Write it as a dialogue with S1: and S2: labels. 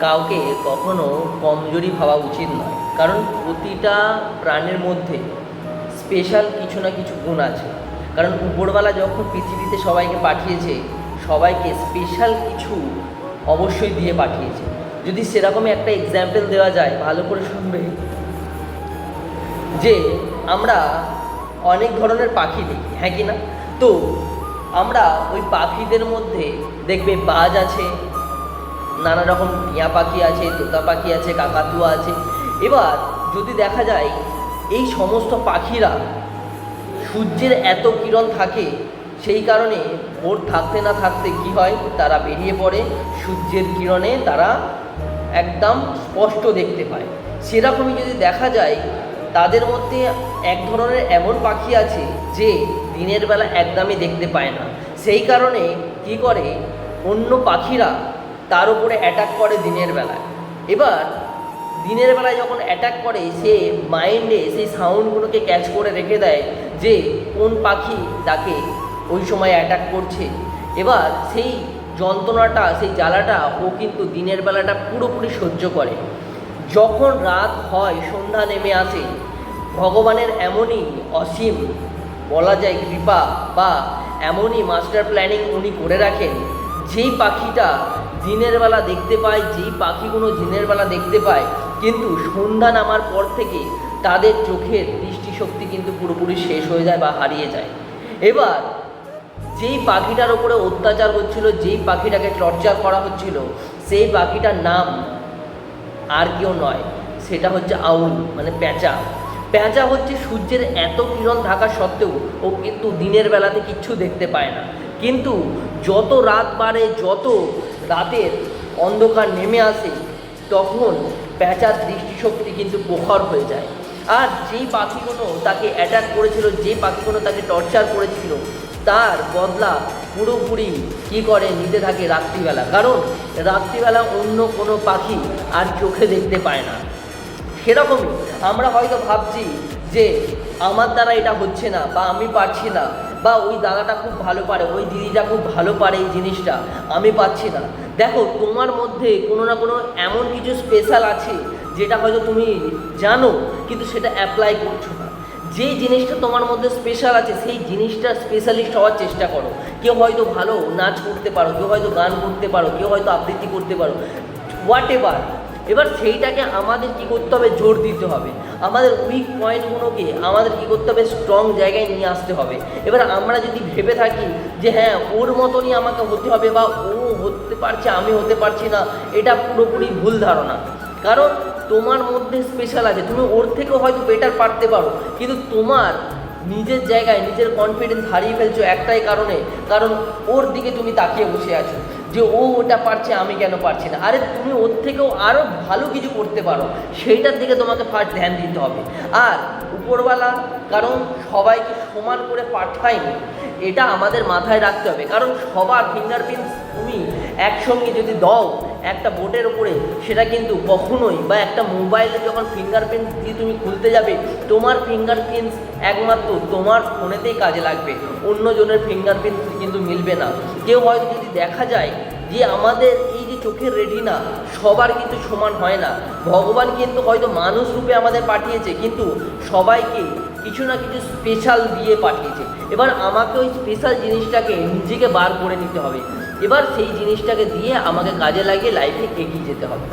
S1: কাউকে কখনো কমজোরি ভাবা উচিত নয়। কারণ প্রতিটা প্রাণের মধ্যে স্পেশাল কিছু না কিছু গুণ আছে। কারণ উপরওয়ালা যখন পৃথিবীতে সবাইকে পাঠিয়েছে, সবাইকে স্পেশাল কিছু অবশ্যই দিয়ে পাঠিয়েছে। যদি সেরকমই একটা এক্সাম্পল দেওয়া যায়, ভালো করে শুনবে যে আমরা অনেক ধরনের পাখি দেখি হ্যাঁ কি না? তো আমরা ওই পাখিদের মধ্যে দেখবে বাজ আছে নানা রকম টিয়া পাখি আছে, তোতা পাখি আছে, কাকাতুয়া আছে। এবার যদি দেখা যায়, এই সমস্ত পাখিরা সূর্যের এত কিরণ থাকে, সেই কারণে ভোর থাকতে না থাকতে কি হয়? তারা বেরিয়ে পড়ে, সূর্যের কিরণে তারা একদম স্পষ্ট দেখতে পায়। সেরকমই যদি দেখা যায়, তাদের মধ্যে এক ধরনের এমন পাখি আছে, যে দিনের বেলা একদমই দেখতে পায় না। সেই কারণে কি করে? অন্য পাখিরা তার উপরে অ্যাটাক করে দিনের বেলায়। এবার দিনের বেলায় যখন অ্যাটাক করে, সে মাইন্ডে সেই সাউন্ডগুলোকে ক্যাচ করে রেখে দেয় যে কোন পাখি তাকে ওই সময় অ্যাটাক করছে। এবার সেই যন্ত্রণাটা, সেই জ্বালাটা, ও কিন্তু দিনের বেলাটা পুরোপুরি সহ্য করে। যখন রাত হয়, সন্ধ্যা নেমে আসে, ভগবানের এমনই অসীম, বলা যায় কৃপা বা এমনই মাস্টার প্ল্যানিং উনি করে রাখেন যেই পাখিটা দিনের বেলা দেখতে পায়, যেই পাখিগুলো দিনের বেলা দেখতে পায়, কিন্তু সন্ধ্যা নামার পর থেকে তাদের চোখের দৃষ্টিশক্তি কিন্তু পুরোপুরি শেষ হয়ে যায় বা হারিয়ে যায়। এবার যেই পাখিটার ওপরে অত্যাচার হচ্ছিল, যেই পাখিটাকে টর্চার করা হচ্ছিল, সেই পাখিটার নাম আর কেউ নয়, সেটা হচ্ছে আউল মানে পেঁচা পেঁচা হচ্ছে সূর্যের এত কিরণ থাকা সত্ত্বেও ও কিন্তু দিনের বেলাতে কিচ্ছু দেখতে পায় না। কিন্তু যত রাত বাড়ে, যত রাতের অন্ধকার নেমে আসে, তখন প্যাঁচার দৃষ্টিশক্তি কিন্তু প্রখর হয়ে যায়। আর যেই পাখিগুলো তাকে অ্যাটাক করেছিল যে পাখিগুলো তাকে টর্চার করেছিল, তার বদলা পুরোপুরি কী করে নিতে থাকে রাত্রিবেলা। কারণ রাত্রিবেলা অন্য কোনো পাখি আর চোখে দেখতে পায় না। সেরকমই আমরা হয়তো ভাবছি যে আমার দ্বারা এটা হচ্ছে না বা আমি পারছি না। বা ওই দাদাটা খুব ভালো পারে, ওই দিদিটা খুব ভালো পারে এই জিনিসটা, আমি পাচ্ছি না। দেখো, তোমার মধ্যে কোনো না কোনো এমন কিছু স্পেশাল আছে যেটা হয়তো তুমি জানো, কিন্তু সেটা অ্যাপ্লাই করছ না। যেই জিনিসটা তোমার মধ্যে স্পেশাল আছে, সেই জিনিসটা স্পেশালিস্ট হওয়ার চেষ্টা করো। কেউ হয়তো ভালো নাচ করতে পারো, কেউ হয়তো গান করতে পারো, কেউ হয়তো আবৃত্তি করতে পারো হোয়াট এভার এবার সেইটাকে আমাদের কি করতে হবে? জোর দিতে হবে। আমাদের উইক পয়েন্টগুলোকে আমাদের কি করতে হবে? স্ট্রং জায়গায় নিয়ে আসতে হবে। এবার আমরা যদি ভেবে থাকি যে হ্যাঁ ওর মতনই আমাকে হতে হবে বা ও হতে পারছে, আমি হতে পারছি না, এটা পুরোপুরি ভুল ধারণা। কারণ তোমার মধ্যে স্পেশাল আছে। তুমি ওর থেকেও হয়তো বেটার পারতে পারো। কিন্তু তোমার নিজের জায়গায় নিজের কনফিডেন্স হারিয়ে ফেলছো একটাই কারণে। কারণ ওর দিকে তুমি তাকিয়ে বসে আছো। যে ও ওটা পারছে, আমি কেন পারছি না? আরে তুমি ওর থেকেও আরও ভালো কিছু করতে পারো। সেইটার দিকে তোমাকে ফার্স্ট ধ্যান দিতে হবে। আর উপরওয়ালা, কারণ সবাইকে সমান করে পাঠায়নি এটা আমাদের মাথায় রাখতে হবে। কারণ সবার ফিঙ্গারপ্রিন্টস তুমি একসঙ্গে যদি দাও একটা বোর্ডের উপরে, সেটা কিন্তু কখনোই বা একটা মোবাইলে যখন ফিঙ্গারপ্রিন্ট দিয়ে তুমি খুলতে যাবে, তোমার ফিঙ্গারপ্রিন্টস একমাত্র তোমার ফোনেতেই কাজে লাগবে। অন্যজনের ফিঙ্গারপ্রিন্ট কিন্তু মিলবে না। কেউ হয়তো যদি দেখা যায় যে আমাদের এই যে চোখের রেটিনা সবার কিন্তু সমান হয় না। ভগবান কিন্তু হয়তো মানুষ রূপে আমাদের পাঠিয়েছে, কিন্তু সবাইকে কিছু না কিছু স্পেশাল দিয়ে পাঠিয়েছে। এবার আমাকে ওই স্পেশাল জিনিসটাকে নিজেকে বার করে নিতে হবে। এবার সেই জিনিসটাকে দিয়ে আমাকে কাজে লাগিয়ে লাইফে এগিয়ে যেতে হবে।